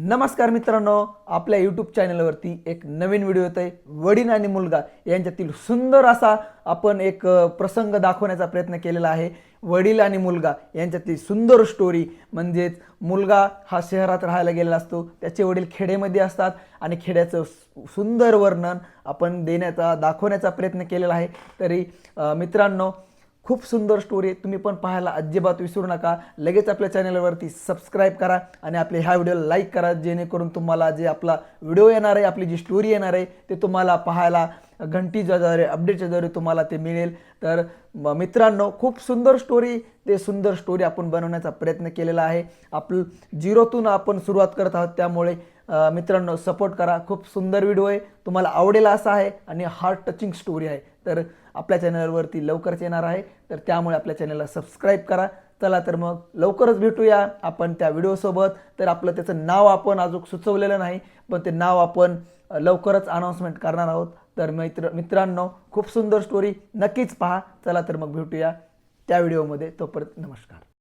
नमस्कार मित्रांनो आपल्या यूट्यूब चॅनलवरती एक नवीन व्हिडिओ येत आहे वडील आणि मुलगा यांच्यातील सुंदर असा आपण एक प्रसंग दाखवण्याचा प्रयत्न केलेला आहे. वडील आणि मुलगा यांच्यातली सुंदर स्टोरी म्हणजेच मुलगा हा शहरात राहायला गेलेला असतो. त्याचे वडील खेडेमध्ये असतात आणि खेड्याचं सुंदर वर्णन आपण देण्याचा दाखवण्याचा प्रयत्न केलेला आहे. तरी मित्रांनो खूप सुंदर स्टोरी आहे. तुम्ही पण पाहायला अजिबात विसरू नका. लगेच आपल्या चॅनलवरती सबस्क्राईब करा आणि आपले ह्या व्हिडिओला लाईक करा. जेणेकरून तुम्हाला जे आपला व्हिडिओ येणार आहे आपली जी स्टोरी येणार आहे ते तुम्हाला पाहायला घंटीच्या द्वारे अपडेटच्या द्वारे तुम्हाला ते मिळेल. तर मित्रांनो खूप सुंदर स्टोरी ते सुंदर स्टोरी आपण बनवण्याचा प्रयत्न केलेला आहे. आपलं झिरोतून आपण सुरुवात करत आहोत. त्यामुळे मित्रांनो सपोर्ट करा. खूप सुंदर व्हिडिओ आहे. तुम्हाला आवडेल असा आहे आणि हार्ट टचिंग स्टोरी आहे. तर आपल्या चॅनलवरती लवकरच येणार आहे. तर त्यामुळे आपल्या चॅनलला सबस्क्राईब करा. चला तर मग लवकरच भेटूया आपण त्या व्हिडिओसोबत तर आपलं त्याचं नाव आपण अजून सुचवलेलं नाही पण ते नाव आपण लवकरच अनाऊन्समेंट करणार आहोत. तर मित्र मित्रांनो खूप सुंदर स्टोरी नक्कीच पहा. चला तर मग भेटूया त्या व्हिडिओमध्ये तोपर्यंत नमस्कार.